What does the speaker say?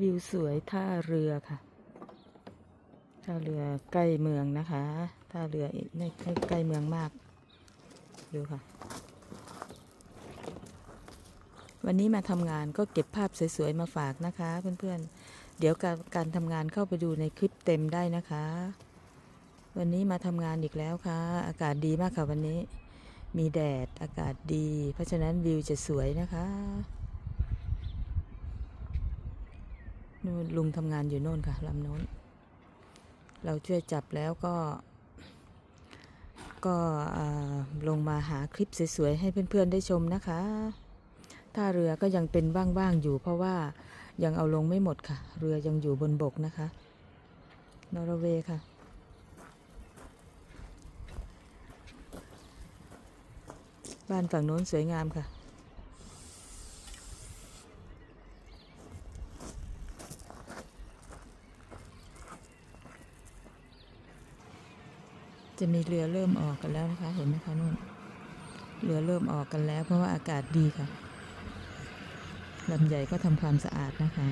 วิวสวยท่าเรือค่ะ ท่าเรือใกล้เมืองนะคะ ท่าเรือไม่ใกล้ใกล้เมืองมาก ดูค่ะ วันนี้มาทำงานก็เก็บภาพสวยๆมาฝากนะคะ เพื่อนๆ เดี๋ยวการการทำงานเข้าไปดูในคลิปเต็มได้นะคะ วันนี้มาทำงานอีกแล้วค่ะ อากาศดีมากค่ะวันนี้ มีแดดอากาศดี เพราะฉะนั้นวิวจะสวยนะคะ นู่นลุงทำงานอยู่โน่นค่ะลำโน้น เราช่วยจับแล้วก็ ก็ลงมาหาคลิปสวยๆ ให้เพื่อนๆ ได้ชมนะคะท่าเรือก็ยังเป็นว่างๆ อยู่เพราะว่ายังเอาลงไม่หมดค่ะ เรือยังอยู่บนบกนะคะ นอร์เวย์ค่ะ บ้านฝั่งโน้นสวยงามค่ะ จะมีเรือเริ่มออกกันแล้วนะคะ เห็นไหมคะนู่นเรือเริ่มออกกันแล้ว เพราะว่าอากาศดีค่ะลำใหญ่ก็ทำความสะอาดนะคะ